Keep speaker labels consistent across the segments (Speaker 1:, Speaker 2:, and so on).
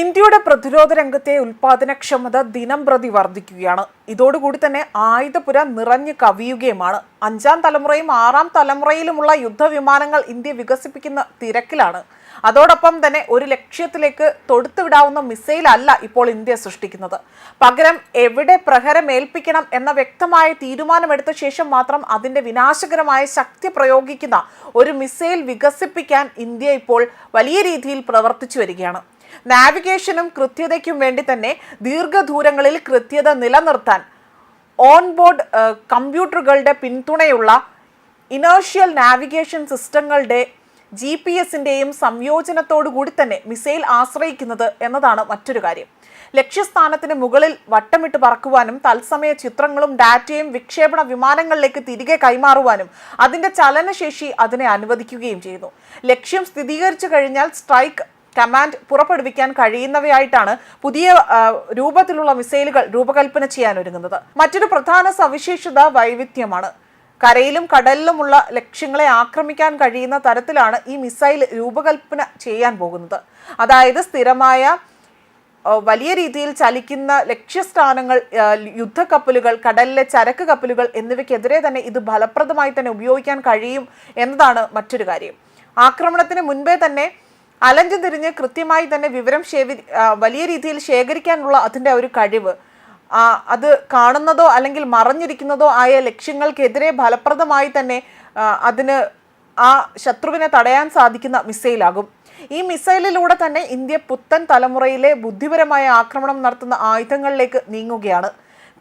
Speaker 1: ഇന്ത്യയുടെ പ്രതിരോധ രംഗത്തെ ഉൽപാദനക്ഷമത ദിനം പ്രതി വർദ്ധിക്കുകയാണ്. ഇതോടുകൂടി തന്നെ ആയുധപുര നിറഞ്ഞു കവിയുകയുമാണ്. അഞ്ചാം തലമുറയും ആറാം തലമുറയിലുമുള്ള യുദ്ധവിമാനങ്ങൾ ഇന്ത്യ വികസിപ്പിക്കുന്ന തിരക്കിലാണ്. അതോടൊപ്പം തന്നെ ഒരു ലക്ഷ്യത്തിലേക്ക് തൊടുത്തുവിടാവുന്ന മിസൈലല്ല ഇപ്പോൾ ഇന്ത്യ സൃഷ്ടിക്കുന്നത്. പകരം എവിടെ പ്രഹരമേൽപ്പിക്കണം എന്ന വ്യക്തമായ തീരുമാനമെടുത്ത ശേഷം മാത്രം അതിന്റെ വിനാശകരമായ ശക്തി പ്രയോഗിക്കുന്ന ഒരു മിസൈൽ വികസിപ്പിക്കാൻ ഇന്ത്യ ഇപ്പോൾ വലിയ രീതിയിൽ പ്രവർത്തിച്ചു വരികയാണ്. നാവിഗേഷനും കൃത്യതയ്ക്കും വേണ്ടി തന്നെ ദീർഘദൂരങ്ങളിൽ കൃത്യത നിലനിർത്താൻ ഓൺബോർഡ് കമ്പ്യൂട്ടറുകളുടെ പിന്തുണയുള്ള ഇനേർഷ്യൽ നാവിഗേഷൻ സിസ്റ്റങ്ങളുടെ ജി പി എസിന്റെയും സംയോജനത്തോടുകൂടി തന്നെ മിസൈൽ ആശ്രയിക്കുന്നത് എന്നതാണ് മറ്റൊരു കാര്യം. ലക്ഷ്യസ്ഥാനത്തിന് മുകളിൽ വട്ടമിട്ട് പറക്കുവാനും തത്സമയ ചിത്രങ്ങളും ഡാറ്റയും വിക്ഷേപണ വിമാനങ്ങളിലേക്ക് തിരികെ കൈമാറുവാനും അതിന്റെ ചലനശേഷി അതിനെ അനുവദിക്കുകയും ചെയ്യുന്നു. ലക്ഷ്യം സ്ഥിരീകരിച്ചു കഴിഞ്ഞാൽ സ്ട്രൈക്ക് കമാൻഡ് പുറപ്പെടുവിക്കാൻ കഴിയുന്നവയായിട്ടാണ് പുതിയ രൂപത്തിലുള്ള മിസൈലുകൾ രൂപകൽപ്പന ചെയ്യാൻ ഒരുങ്ങുന്നത്. മറ്റൊരു പ്രധാന സവിശേഷത വൈവിധ്യമാണ്. കരയിലും കടലിലുമുള്ള ലക്ഷ്യങ്ങളെ ആക്രമിക്കാൻ കഴിയുന്ന തരത്തിലാണ് ഈ മിസൈൽ രൂപകൽപ്പന ചെയ്യാൻ പോകുന്നത്. അതായത് സ്ഥിരമായ വലിയ രീതിയിൽ ചലിക്കുന്ന ലക്ഷ്യസ്ഥാനങ്ങൾ യുദ്ധക്കപ്പലുകൾ കടലിലെ ചരക്ക് കപ്പലുകൾ എന്നിവയ്ക്കെതിരെ തന്നെ ഇത് ഫലപ്രദമായി തന്നെ ഉപയോഗിക്കാൻ കഴിയും എന്നതാണ് മറ്റൊരു കാര്യം. ആക്രമണത്തിന് മുൻപേ തന്നെ അലഞ്ഞു തിരിഞ്ഞ് കൃത്യമായി തന്നെ വിവരം ശേഖരി വലിയ രീതിയിൽ ശേഖരിക്കാനുള്ള അതിന്റെ ഒരു കഴിവ് അത് കാണുന്നതോ അല്ലെങ്കിൽ മറഞ്ഞിരിക്കുന്നതോ ആയ ലക്ഷ്യങ്ങൾക്കെതിരെ ഫലപ്രദമായി തന്നെ അതിന് ആ ശത്രുവിനെ തടയാൻ സാധിക്കുന്ന മിസൈലാകും. ഈ മിസൈലിലൂടെ തന്നെ ഇന്ത്യ പുത്തൻ തലമുറയിലെ ബുദ്ധിപരമായ ആക്രമണം നടത്തുന്ന ആയുധങ്ങളിലേക്ക് നീങ്ങുകയാണ്.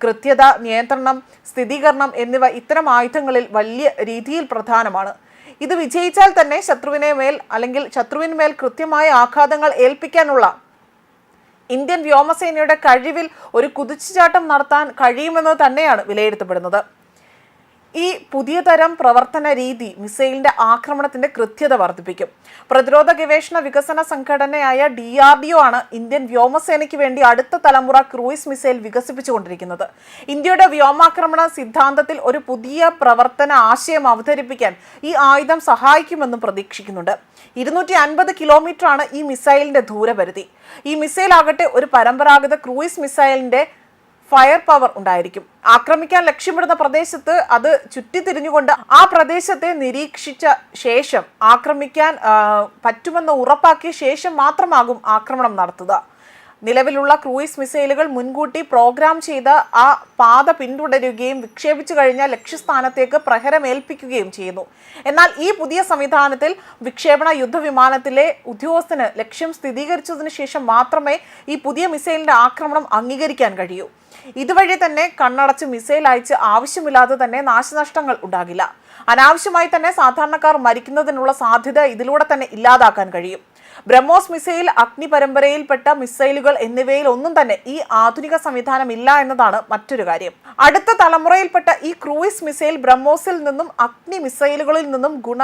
Speaker 1: കൃത്യത നിയന്ത്രണം സ്ഥിരീകരണം എന്നിവ ഇത്തരം ആയുധങ്ങളിൽ വലിയ രീതിയിൽ പ്രധാനമാണ്. ഇത് വിജയിച്ചാൽ തന്നെ ശത്രുവിനെ മേൽ അല്ലെങ്കിൽ ശത്രുവിന്മേൽ കൃത്യമായ ആഘാതങ്ങൾ ഏൽപ്പിക്കാനുള്ള ഇന്ത്യൻ വ്യോമസേനയുടെ കഴിവിൽ ഒരു കുതിച്ചുചാട്ടം നടത്താൻ കഴിയുമെന്ന് തന്നെയാണ് വിലയിരുത്തപ്പെടുന്നത്. ഈ പുതിയ തരം പ്രവർത്തന രീതി മിസൈലിന്റെ ആക്രമണത്തിന്റെ കൃത്യത വർദ്ധിപ്പിക്കും. പ്രതിരോധ ഗവേഷണ വികസന സംഘടനയായ ഡി ആർ ഡി ഒ ആണ് ഇന്ത്യൻ വ്യോമസേനയ്ക്ക് വേണ്ടി അടുത്ത തലമുറ ക്രൂയിസ് മിസൈൽ വികസിപ്പിച്ചുകൊണ്ടിരിക്കുന്നത്. ഇന്ത്യയുടെ വ്യോമാക്രമണ സിദ്ധാന്തത്തിൽ ഒരു പുതിയ പ്രവർത്തന ആശയം അവതരിപ്പിക്കാൻ ഈ ആയുധം സഹായിക്കുമെന്നും പ്രതീക്ഷിക്കുന്നുണ്ട്. ഇരുന്നൂറ്റി അൻപത് കിലോമീറ്റർ ആണ് ഈ മിസൈലിന്റെ ദൂരപരിധി. ഈ മിസൈൽ ആകട്ടെ ഒരു പരമ്പരാഗത ക്രൂയിസ് മിസൈലിന്റെ ഫയർ പവർ ഉണ്ടായിരിക്കും. ആക്രമിക്കാൻ ലക്ഷ്യമിടുന്ന പ്രദേശത്ത് അത് ചുറ്റിത്തിരിഞ്ഞുകൊണ്ട് ആ പ്രദേശത്തെ നിരീക്ഷിച്ച ശേഷം ആക്രമിക്കാൻ പറ്റുമെന്ന് ഉറപ്പാക്കിയ ശേഷം മാത്രമാകും ആക്രമണം നടത്തുക. നിലവിലുള്ള ക്രൂയിസ് മിസൈലുകൾ മുൻകൂട്ടി പ്രോഗ്രാം ചെയ്ത് ആ പാത പിന്തുടരുകയും വിക്ഷേപിച്ചു കഴിഞ്ഞ ലക്ഷ്യസ്ഥാനത്തേക്ക് പ്രഹരമേൽപ്പിക്കുകയും ചെയ്യുന്നു. എന്നാൽ ഈ പുതിയ സംവിധാനത്തിൽ വിക്ഷേപണ യുദ്ധവിമാനത്തിലെ ഉദ്യോഗസ്ഥന് ലക്ഷ്യം സ്ഥിരീകരിച്ചതിന് ശേഷം മാത്രമേ ഈ പുതിയ മിസൈലിന്റെ ആക്രമണം അംഗീകരിക്കാൻ കഴിയൂ. ഇതുവഴി തന്നെ കണ്ണടച്ച് മിസൈൽ അയച്ച് ആവശ്യമില്ലാതെ തന്നെ നാശനഷ്ടങ്ങൾ ഉണ്ടാകില്ല. അനാവശ്യമായി തന്നെ സാധാരണക്കാർ മരിക്കുന്നതിനുള്ള സാധ്യത ഇതിലൂടെ തന്നെ ഇല്ലാതാക്കാൻ കഴിയും. ബ്രഹ്മോസ് മിസൈൽ അഗ്നി പരമ്പരയിൽപ്പെട്ട മിസൈലുകൾ എന്നിവയിൽ ഒന്നും തന്നെ ഈ ആധുനിക സംവിധാനം ഇല്ല എന്നതാണ് മറ്റൊരു കാര്യം. അടുത്ത തലമുറയിൽപ്പെട്ട ഈ ക്രൂയിസ് മിസൈൽ ബ്രഹ്മോസിൽ നിന്നും അഗ്നി മിസൈലുകളിൽ നിന്നും ഗുണ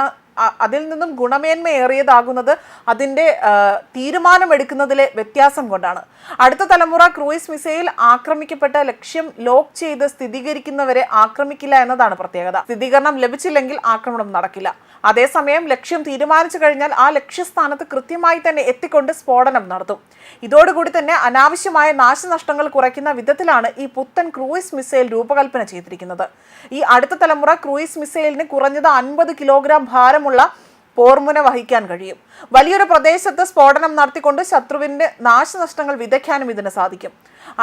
Speaker 1: അതിൽ നിന്നും ഗുണമേന്മയേറിയതാകുന്നത് അതിന്റെ തീരുമാനമെടുക്കുന്നതിലെ വ്യത്യാസം കൊണ്ടാണ്. അടുത്ത തലമുറ ക്രൂയിസ് മിസൈൽ ആക്രമിക്കപ്പെട്ട ലക്ഷ്യം ലോക്ക് ചെയ്ത് സ്ഥിരീകരിക്കുന്നവരെ ആക്രമിക്കില്ല എന്നതാണ് പ്രത്യേകത. സ്ഥിരീകരണം ലഭിച്ചില്ലെങ്കിൽ ആക്രമണം നടക്കില്ല. അതേസമയം ലക്ഷ്യം തീരുമാനിച്ചു കഴിഞ്ഞാൽ ആ ലക്ഷ്യസ്ഥാനത്ത് കൃത്യമായി തന്നെ എത്തിക്കൊണ്ട് സ്ഫോടനം നടത്തും. ഇതോടുകൂടി തന്നെ അനാവശ്യമായ നാശനഷ്ടങ്ങൾ കുറയ്ക്കുന്ന വിധത്തിലാണ് ഈ പുത്തൻ ക്രൂയിസ് മിസൈൽ രൂപകൽപ്പന ചെയ്തിരിക്കുന്നത്. ഈ അടുത്ത തലമുറ ക്രൂയിസ് മിസൈലിന് കുറഞ്ഞത് അൻപത് കിലോഗ്രാം ഭാരമുള്ള പോർമുന വഹിക്കാൻ കഴിയും. വലിയൊരു പ്രദേശത്ത് സ്ഫോടനം നടത്തിക്കൊണ്ട് ശത്രുവിന്റെ നാശനഷ്ടങ്ങൾ വിതയ്ക്കാനും ഇതിന് സാധിക്കും.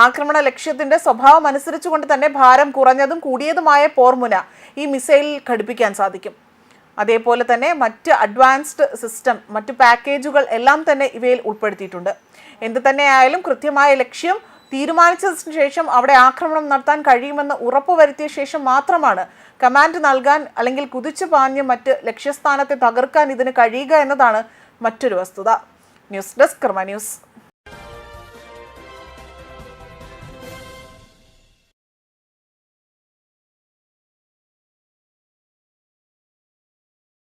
Speaker 1: ആക്രമണ ലക്ഷ്യത്തിന്റെ സ്വഭാവം അനുസരിച്ചുകൊണ്ട് തന്നെ ഭാരം കുറഞ്ഞതും കൂടിയതുമായ പോർമുന ഈ മിസൈലിൽ ഘടിപ്പിക്കാൻ സാധിക്കും. അതേപോലെ തന്നെ മറ്റ് അഡ്വാൻസ്ഡ് സിസ്റ്റം മറ്റ് പാക്കേജുകൾ എല്ലാം തന്നെ ഇവയിൽ ഉൾപ്പെടുത്തിയിട്ടുണ്ട്. എന്ത് തന്നെയായാലും കൃത്യമായ ലക്ഷ്യം തീരുമാനിച്ചതിന് ശേഷം അവിടെ ആക്രമണം നടത്താൻ കഴിയുമെന്ന് ഉറപ്പുവരുത്തിയ ശേഷം മാത്രമാണ് കമാൻഡ് നൽകാൻ അല്ലെങ്കിൽ കുതിച്ചു പാഞ്ഞ് മറ്റ് ലക്ഷ്യസ്ഥാനത്തെ തകർക്കാൻ ഇതിന് കഴിയുക എന്നതാണ് മറ്റൊരു വസ്തുത. News desk Karma news.